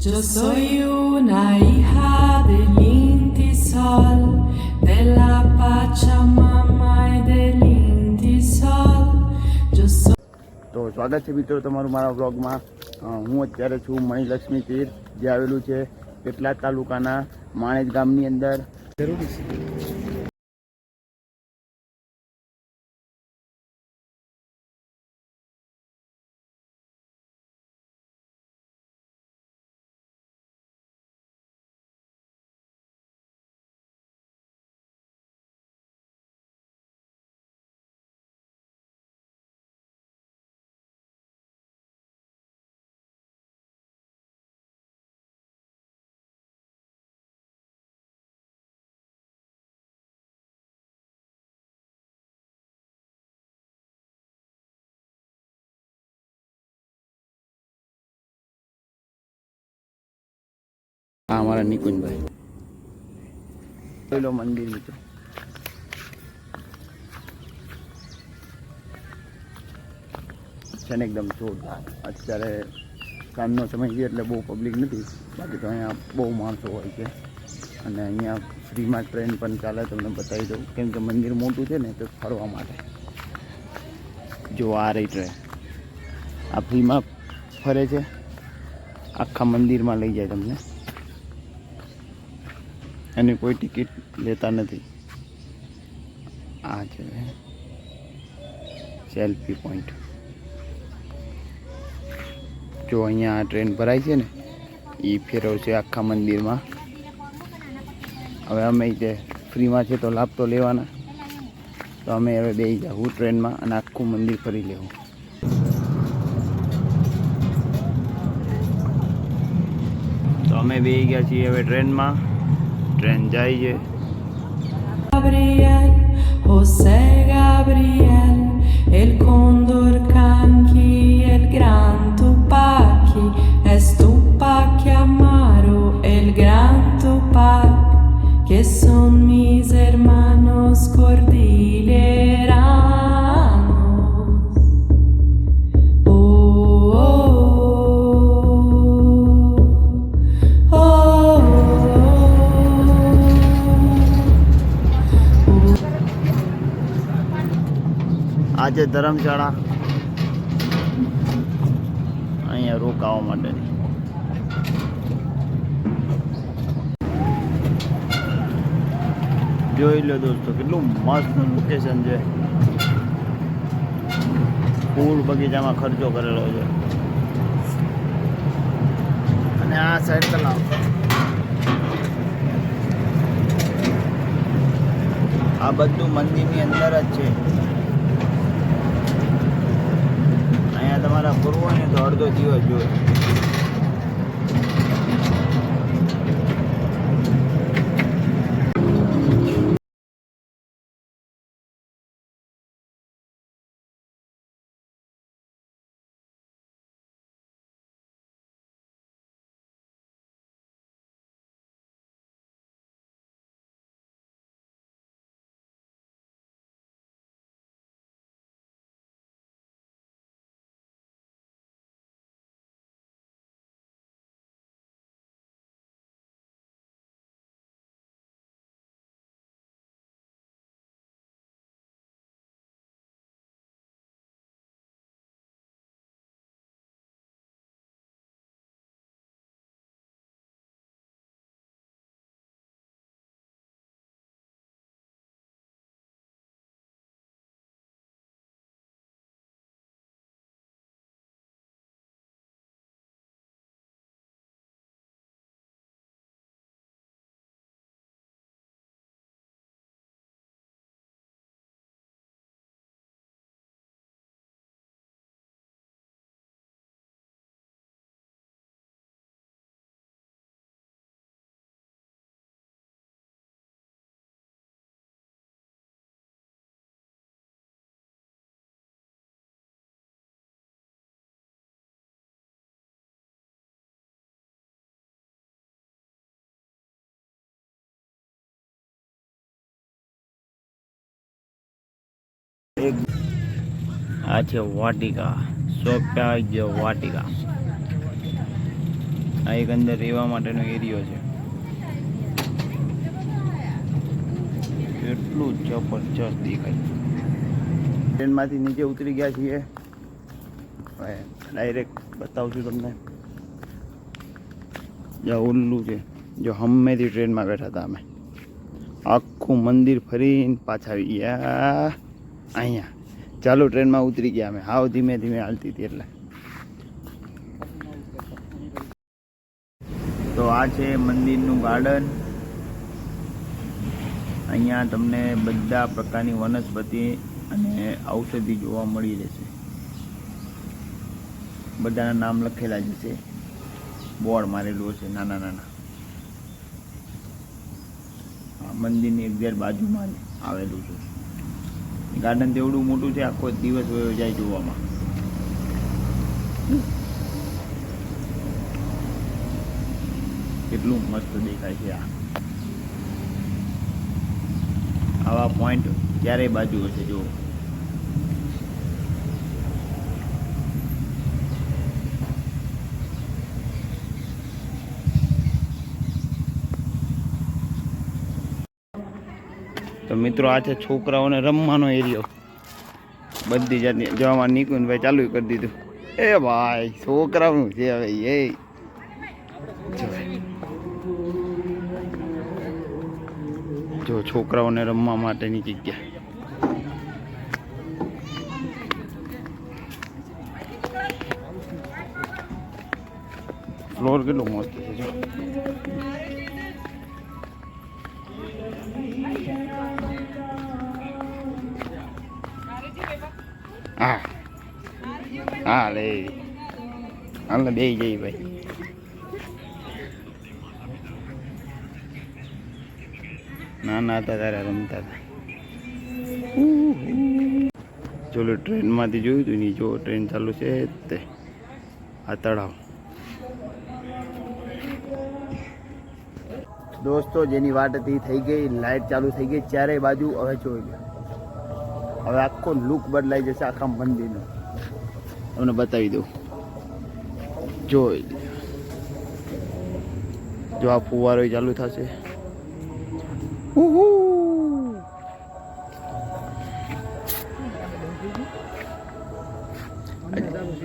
Yo soy una hija del Inti Sol, de la Pachamama y del Inti. Yo soy તો સ્વાગત છે મિત્રો તમારું મારા બ્લોગમાં હું અત્યારે છું મણિલક્ષ્મી તીર્થ જે આવેલું છે કેટલાક તાલુકાના માણેજ ગામની અંદર હા અમારા નિકુંજભાઈ. પેલો મંદિર મિત્રો. છે ને એકદમ જોરદાર. અત્યારે સાંજનો સમય છે એટલે બહુ પબ્લિક નથી. બાકી તો અહીંયા બહુ માણસો હોય છે. અને અહીંયા ફ્રીમાં ટ્રેન પણ ચાલે, તમને બતાવી દઉં. કેમ કે મંદિર મોટું છે ને, તો ફરવા માટે. જો આ રહી ટ્રેન આ ફ્રીમાં ફરે છે. આખા મંદિરમાં લઈ જાય તમને. એની કોઈ ટિકિટ લેતા નથી. આ છે સેલ્ફી પોઈન્ટ. જો અહીંયા ટ્રેન ભરાય છે ને એ ફેરવશે આખા મંદિરમાં. હવે અમે જે ફ્રીમાં છે તો લાભ તો લેવાના. તો અમે હવે બેસી જાઉં ટ્રેનમાં અને આખું મંદિર ફરી લેવું તો અમે બે ગયા છીએ હવે ટ્રેનમાં. tren Yaye. Gabriel, José Gabriel, el cóndor canqui, el gran Tupaki, es Tupac Amaro, el gran Tupac, que son mis આ ધરમશાળા. ધર્મશાળા અહીંયા રોકાવા માટે. જોઈ લો દોસ્તો, કેટલું મસ્ત લોકેશન છે. ફૂલ બગીચામાં ખર્ચો કરેલો છે. અને આ સાઈડ તલાવ. આ બધું મંદિરની અંદર જ છે અહીંયા તમારા હોય તો અડધો દિવસ જોઈએ એક આ છે વાટિકા સોપ્યા વાટિકા. આ એક અંદર રહેવા માટેનો એરિયો છે. એટલું જબરજસ્ત દેખાય. ટ્રેનમાંથી નીચે ઉતરી ગયા છીએ. ડાયરેક્ટ બતાવું છું તમને. જો ઉલ્લું છે. જો હંમેથી ટ્રેનમાં બેઠા હતા અમે. આખું મંદિર ફરીને પાછા આવી ગયા. અહીંયા. ચાલો ટ્રેનમાં ઉતરી ગયા અમે. હાવ ધીમે ધીમે હાલતી હતી એટલે. તો આ છે મંદિરનું ગાર્ડન. અહીંયા તમને બધા પ્રકારની વનસ્પતિ અને ઔષધિ જોવા મળી રહેશે. બધાના નામ લખેલા જ છે બોર્ડ મારેલું હશે, નાના નાના. મંદિરની એકઝેર બાજુમાં આવેલું છે. ગાર્ડન તેવડું મોટું છે, આખો દિવસ વયો જાય જોવામાં. કેટલું મસ્ત દેખાય છે આ. આવા પોઈન્ટ ક્યારેય બાજુ હશે જો મિત્રો આ છે છોકરાઓને રમવાનો એરિયો બધી જાતની જવામાં નીકળ્યું ભાઈ ચાલુ કરી દીધું. એ ભાઈ, છોકરાઓનું છે હવે એ. જો છોકરાઓને રમવા માટેની જગ્યા. ફ્લોર કેટલો મસ્ત છે હા. હા, લે. હાલ, બે જઈ ભાઈ. નાના હતા ત્યારે રમતા હતા. ચલો, ટ્રેનમાંથી જોયું હતું ની, જો ટ્રેન ચાલુ છે તે. આ તળાવ. દોસ્તો, જેની વાટ હતી, થઈ ગઈ લાઇટ ચાલુ થઈ ગઈ, ચારેય બાજુ હવે જોઈ લો હવે આખો લુક બદલાઈ જશે આખા મંદિરનો. તમને બતાવી દઉં. જોઈ. જો આ ફુવારો ચાલુ થશે.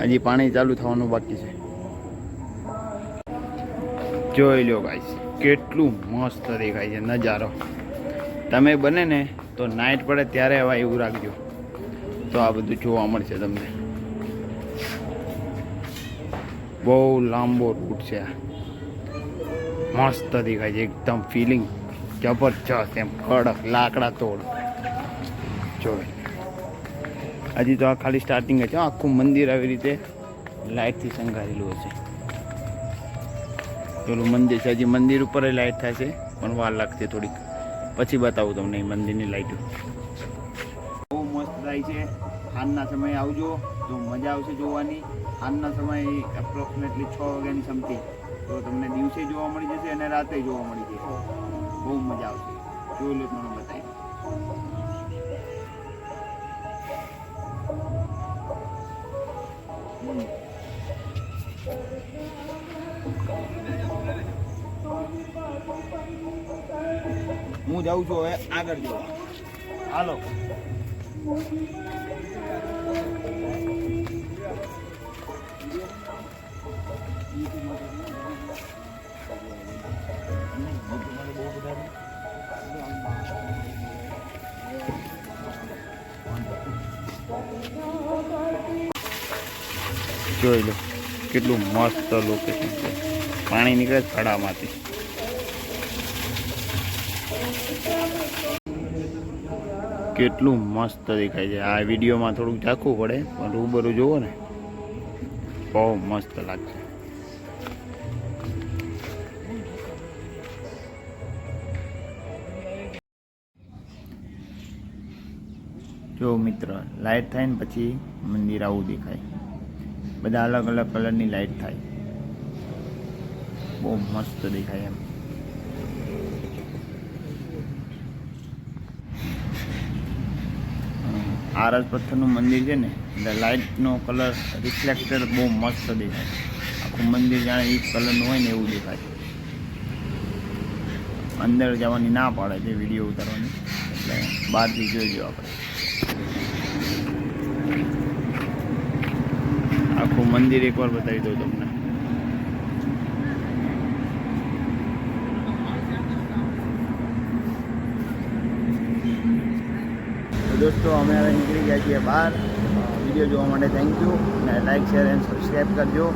હજી પાણી ચાલુ થવાનું બાકી છે. જોઈ લો ગાઈસ કેટલું મસ્ત દેખાય છે નજારો. તમે બને ને તો નાઇટ પડે ત્યારે હવે એવું રાખજો. તો આ બધું જોવા મળશે તમને. બહુ લાંબો રૂટ છે મસ્ત દેખાય છે, એકદમ ફિલિંગ જબરજસ્ત એમ કડક લાકડા તોડ. જોવે હજી તો આ ખાલી સ્ટાર્ટિંગ છે. આખું મંદિર આવી રીતે લાઇટથી શણગારેલું હશે. પેલું મંદિર છે, હજી મંદિર ઉપર લાઇટ થાય છે, પણ વાર લાગશે થોડીક. પછી બતાવું તમને મંદિરની લાઇટો બહુ મસ્ત થાય છે. સાંજના સમયે આવજો. તો મજા આવશે જોવાની. સાંજના સમયે એપ્રોક્સિમેટલી છ વાગ્યાની સમથિંગ તો તમને દિવસે જોવા મળી જશે અને રાતે જોવા મળી જશે. બહુ મજા આવશે. જોઈ લો તમને બતાવી હું જાઉં છું હવે આગળ જવા. હાલો. જોઈ લો, કેટલું મસ્ત લોકેશન છે. પાણી નીકળે છે કેટલું મસ્ત દેખાય છે. આ વિડીયોમાં થોડુંક ઝાખવું પડે, પણ રૂબરૂ જુઓ ને. બહુ મસ્ત લાગશે. જો મિત્ર લાઇટ થાય ને પછી મંદિર આવું દેખાય. બધા અલગ અલગ કલરની લાઇટ થાય. બહુ મસ્ત દેખાય એમ. આરસ પથ્થરનું મંદિર છે ને, એટલે લાઇટનો કલર રિફ્લેક્ટર બહુ મસ્ત દેખાય. આખું મંદિર જાણે એ કલરનું હોય ને એવું દેખાય. અંદર જવાની ના પાડે છે વીડિયો ઉતારવાની, એટલે બહારથી જોઈજો આપણે. આખું મંદિર એકવાર બતાવી દઉં તમને તો દોસ્તો, અમે હવે નીકળી ગયા છીએ બહાર. વીડિયો જોવા માટે થેન્ક યુ અને લાઇક શેર એન્ડ સબસ્ક્રાઈબ કરજો.